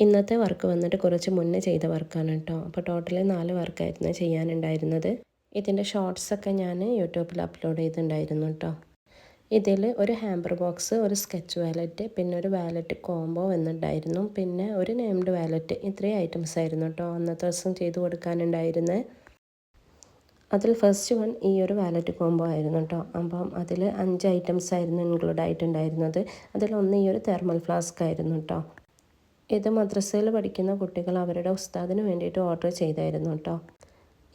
ഇന്നത്തെ വർക്ക് വന്നിട്ട് കുറച്ച് മുന്നേ ചെയ്ത വർക്കാണ് കേട്ടോ. അപ്പോൾ ടോട്ടലി നാല് വർക്കായിരുന്നു ചെയ്യാനുണ്ടായിരുന്നത്. ഇതിന്റെ ഷോർട്സൊക്കെ ഞാൻ യൂട്യൂബിൽ അപ്ലോഡ് ചെയ്തിട്ടുണ്ടായിരുന്നു കേട്ടോ. ഇതിൽ ഒരു ഹാമ്പർ ബോക്സ് ഒരു സ്കെച്ച് വാലറ്റ് പിന്നെ ഒരു വാലറ്റ് കോംബോ എന്നുണ്ടായിരുന്നു പിന്നെ ഒരു നെയിംഡ് വാലറ്റ് ഇത്രയും ഐറ്റംസ് ആയിരുന്നു കേട്ടോ അന്നത്തെ ദിവസം ചെയ്ത് കൊടുക്കാനുണ്ടായിരുന്നത് അതിൽ ഫസ്റ്റ് വൺ ഈ ഒരു വാലറ്റ് കോംബോ ആയിരുന്നു കേട്ടോ. അപ്പം അതിൽ അഞ്ച് ഐറ്റംസ് ആയിരുന്നു ഇൻക്ലൂഡ് ആയിട്ടുണ്ടായിരുന്നത്. അതിലൊന്ന് ഈ ഒരു തെർമൽ ഫ്ലാസ്ക് ആയിരുന്നു കേട്ടോ. ഇത് മദ്രസയിൽ പഠിക്കുന്ന കുട്ടികൾ അവരുടെ ഉസ്താദിന് വേണ്ടിയിട്ട് ഓർഡർ ചെയ്തായിരുന്നു കേട്ടോ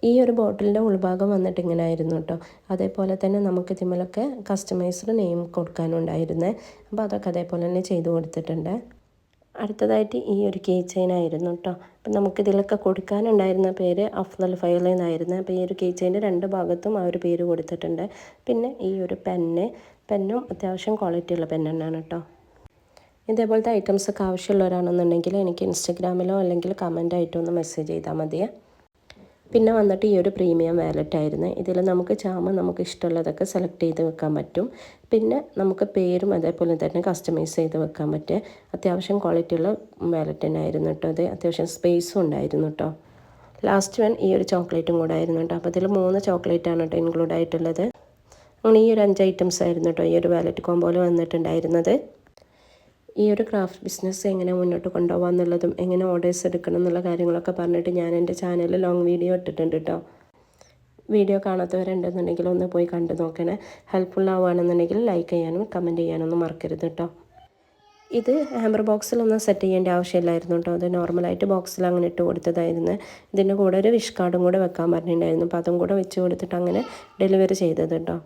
ഈ ഒരു ബോട്ടിലിന്റെ ഉൾഭാഗം വന്നിട്ട് ഇങ്ങനെ ആയിരുന്നു കേട്ടോ അതേപോലെ തന്നെ നമുക്ക് ഇതിമലൊക്കെ കസ്റ്റമൈസ്ഡ് നെയിം കൊടുക്കാനുണ്ടായിരുന്നേ. അപ്പോൾ അതൊക്കെ അതേപോലെ തന്നെ ചെയ്ത് കൊടുത്തിട്ടുണ്ട്. അടുത്തതായിട്ട് ഈ ഒരു കീ ചെയിൻ ആയിരുന്നു കേട്ടോ അപ്പം നമുക്കിതിലൊക്കെ കൊടുക്കാനുണ്ടായിരുന്ന പേര് അഫ്ലൽ ഫയൽ എന്നായിരുന്നു. അപ്പോൾ ഈ ഒരു കീ ചെയിന്റെ രണ്ട് ഭാഗത്തും ആ ഒരു പേര് കൊടുത്തിട്ടുണ്ട്. പിന്നെ ഈ ഒരു പെന്ന് പെന്നും അത്യാവശ്യം ക്വാളിറ്റി ഉള്ള പെൻ തന്നെയാണ് കേട്ടോ ഇതേപോലത്തെ ഐറ്റംസ് ഒക്കെ ആവശ്യമുള്ളവരാണെന്നുണ്ടെങ്കിൽ എനിക്ക് ഇൻസ്റ്റഗ്രാമിലോ അല്ലെങ്കിൽ കമന്റ് ആയിട്ടോ ഒന്ന് മെസ്സേജ് ചെയ്താൽ മതിയേ. പിന്നെ വന്നിട്ട് ഈ ഒരു പ്രീമിയം വാലറ്റ് ആയിരുന്നു. ഇതിൽ നമുക്ക് ചാമ നമുക്ക് ഇഷ്ടമുള്ളതൊക്കെ സെലക്ട് ചെയ്ത് വെക്കാൻ പറ്റും. പിന്നെ നമുക്ക് പേരും അതേപോലെ തന്നെ കസ്റ്റമൈസ് ചെയ്ത് വെക്കാൻ പറ്റുക അത്യാവശ്യം ക്വാളിറ്റിയുള്ള വാലറ്റ് തന്നെ ആയിരുന്നു കേട്ടോ അത് അത്യാവശ്യം സ്പേസും ഉണ്ടായിരുന്നു കേട്ടോ. ലാസ്റ്റ് വൺ ഈ ഒരു ചോക്ലേറ്റും കൂടെ ആയിരുന്നു കേട്ടോ. അപ്പോൾ ഇതിൽ മൂന്ന് ചോക്ലേറ്റാണ് കേട്ടോ ഇൻക്ലൂഡ് ആയിട്ടുള്ളത്. അങ്ങനെ ഈ ഒരു അഞ്ച് ഐറ്റംസ് ആയിരുന്നു കേട്ടോ ഈ ഒരു വാലറ്റ് കോമ്പോയിൽ വന്നിട്ടുണ്ടായിരുന്നത്. ഈ ഒരു ക്രാഫ്റ്റ് ബിസിനസ് എങ്ങനെ മുന്നോട്ട് കൊണ്ടുപോകാം എന്നുള്ളതും എങ്ങനെ ഓർഡേഴ്സ് എടുക്കണം എന്നുള്ള കാര്യങ്ങളൊക്കെ പറഞ്ഞിട്ട് ഞാൻ എന്റെ ചാനലിൽ ലോങ് വീഡിയോ ഇട്ടിട്ടുണ്ട് കേട്ടോ വീഡിയോ കാണാത്തവരുണ്ടെന്നുണ്ടെങ്കിൽ ഒന്ന് പോയി കണ്ടു നോക്കണേ. ഹെൽപ്ഫുൾ ആവുകയാണെന്നുണ്ടെങ്കിൽ ലൈക്ക് ചെയ്യാനും കമന്റ് ചെയ്യാനൊന്നും മറക്കരുത് കേട്ടോ ഇത് ഹാമ്പർ ബോക്സിലൊന്നും സെറ്റ് ചെയ്യേണ്ട ആവശ്യമില്ലായിരുന്നു കേട്ടോ അത് നോർമലായിട്ട് ബോക്സിൽ അങ്ങനെ ഇട്ട് കൊടുത്തതായിരുന്നു. ഇതിന്റെ കൂടെ ഒരു വിഷ് കാർഡും കൂടെ വെക്കാൻ പറഞ്ഞിട്ടുണ്ടായിരുന്നു. അപ്പോൾ അതും കൂടെ വെച്ച് കൊടുത്തിട്ട് അങ്ങനെ ഡെലിവറി ചെയ്തത് കേട്ടോ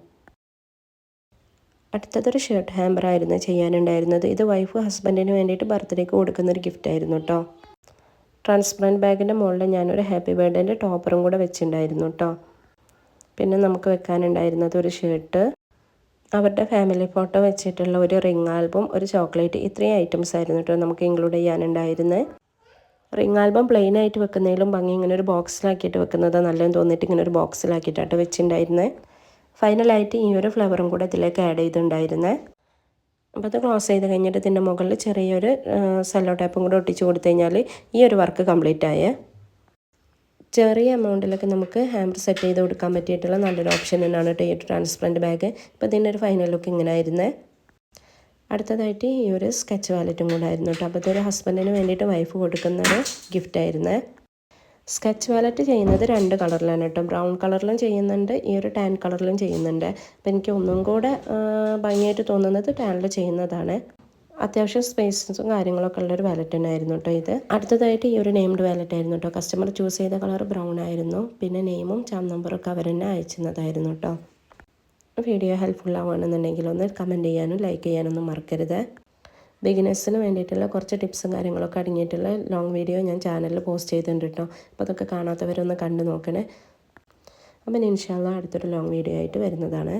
അടുത്തതൊരു ഷർട്ട് ഹാമ്പർ ആയിരുന്നു ചെയ്യാനുണ്ടായിരുന്നത്. ഇത് വൈഫ് ഹസ്ബൻഡിന് വേണ്ടിയിട്ട് ബർത്ത്ഡേക്ക് കൊടുക്കുന്ന ഒരു ഗിഫ്റ്റ് ആയിരുന്നു കേട്ടോ ട്രാൻസ്പെറന്റ് ബാഗിന്റെ മുകളിൽ ഞാനൊരു ഹാപ്പി ബർത്ത്ഡേന്റെ ടോപ്പറും കൂടെ വെച്ചിട്ടുണ്ടായിരുന്നു കേട്ടോ പിന്നെ നമുക്ക് വെക്കാനുണ്ടായിരുന്നത് ഒരു ഷർട്ട് അവരുടെ ഫാമിലി ഫോട്ടോ വെച്ചിട്ടുള്ള ഒരു റിംഗ് ആൽബം ഒരു ചോക്ലേറ്റ് ഇത്രയും ഐറ്റംസ് ആയിരുന്നു കേട്ടോ നമുക്ക് ഇൻക്ലൂഡ് ചെയ്യാനുണ്ടായിരുന്നത് റിംഗ് ആൽബം പ്ലെയിൻ ആയിട്ട് വെക്കുന്നതിലും ഭംഗി ഇങ്ങനെ ഒരു ബോക്സിലാക്കിയിട്ട് വെക്കുന്നത് നല്ലതെന്ന് തോന്നിയിട്ട് ഇങ്ങനെ ഒരു ബോക്സിലാക്കിയിട്ടാണ് വെച്ചിട്ടുണ്ടായിരുന്നത് ഫൈനലായിട്ട് ഈ ഒരു ഫ്ലവറും കൂടെ ഇതിലേക്ക് ആഡ് ചെയ്തിട്ടുണ്ടായിരുന്നേ. അപ്പോൾ അത് ക്ലോസ് ചെയ്ത് കഴിഞ്ഞിട്ട് ഇതിന്റെ മുകളിൽ ചെറിയൊരു സെല്ലോ ടാപ്പും കൂടെ ഒട്ടിച്ച് കൊടുത്തു കഴിഞ്ഞാൽ ഈ ഒരു വർക്ക് കംപ്ലീറ്റ് ആയേ. ചെറിയ എമൗണ്ടിലൊക്കെ നമുക്ക് ഹാമ്പർ സെറ്റ് ചെയ്ത് കൊടുക്കാൻ പറ്റിയിട്ടുള്ള നല്ലൊരു ഓപ്ഷൻ തന്നെയാണ് കേട്ടോ ഈ ട്രാൻസ്പെറന്റ് ബാഗ് ഇപ്പോൾ ഇതിന്റെ ഒരു ഫൈനൽ ലുക്ക് ഇങ്ങനെ ആയിരുന്നേ അടുത്തതായിട്ട് ഈ ഒരു സ്കെച്ച് വാലറ്റും കൂടെ ആയിരുന്നു കേട്ടോ. അപ്പോൾ ഇതൊരു ഹസ്ബൻഡിന് വേണ്ടിയിട്ട് വൈഫ് കൊടുക്കുന്ന ഒരു ഗിഫ്റ്റ് ആയിരുന്നേ. സ്കെച്ച് വാലറ്റ് ചെയ്യുന്നത് രണ്ട് കളറിലാണ് കേട്ടോ. ബ്രൗൺ കളറിലും ചെയ്യുന്നുണ്ട് ഈ ഒരു ടാൻ കളറിലും ചെയ്യുന്നുണ്ട്. അപ്പോൾ എനിക്ക് ഒന്നും കൂടെ ഭംഗിയായിട്ട് തോന്നുന്നത് ടാനിൽ ചെയ്യുന്നതാണ്. അത്യാവശ്യം സ്പേസസും കാര്യങ്ങളൊക്കെ ഉള്ളൊരു വാലറ്റ് തന്നെയായിരുന്നു കേട്ടോ ഇത്. അടുത്തതായിട്ട് ഈ ഒരു നെയിംഡ് വാലറ്റ് ആയിരുന്നു കേട്ടോ. കസ്റ്റമർ ചൂസ് ചെയ്ത കളർ ബ്രൗൺ ആയിരുന്നു. പിന്നെ നെയിമും ചാം നമ്പറൊക്കെ അവർ തന്നെ അയച്ചിരുന്നതായിരുന്നു കേട്ടോ. വീഡിയോ ഹെൽപ്ഫുൾ ആവുകയാണെന്നുണ്ടെങ്കിൽ ഒന്ന് കമന്റ് ചെയ്യാനും ലൈക്ക് ചെയ്യാനൊന്നും മറക്കരുത്. ബിഗിനേഴ്സിന് വേണ്ടിയിട്ടുള്ള കുറച്ച് ടിപ്സും കാര്യങ്ങളൊക്കെ അടങ്ങിയിട്ടുള്ള ലോങ് വീഡിയോ ഞാൻ ചാനലിൽ പോസ്റ്റ് ചെയ്തിട്ടുണ്ട് കേട്ടോ അപ്പോൾ അതൊക്കെ കാണാത്തവരൊന്ന് കണ്ടു നോക്കണേ. അപ്പം ഇൻഷാല്ല അടുത്തൊരു ലോങ് വീഡിയോ ആയിട്ട് വരുന്നതാണ്.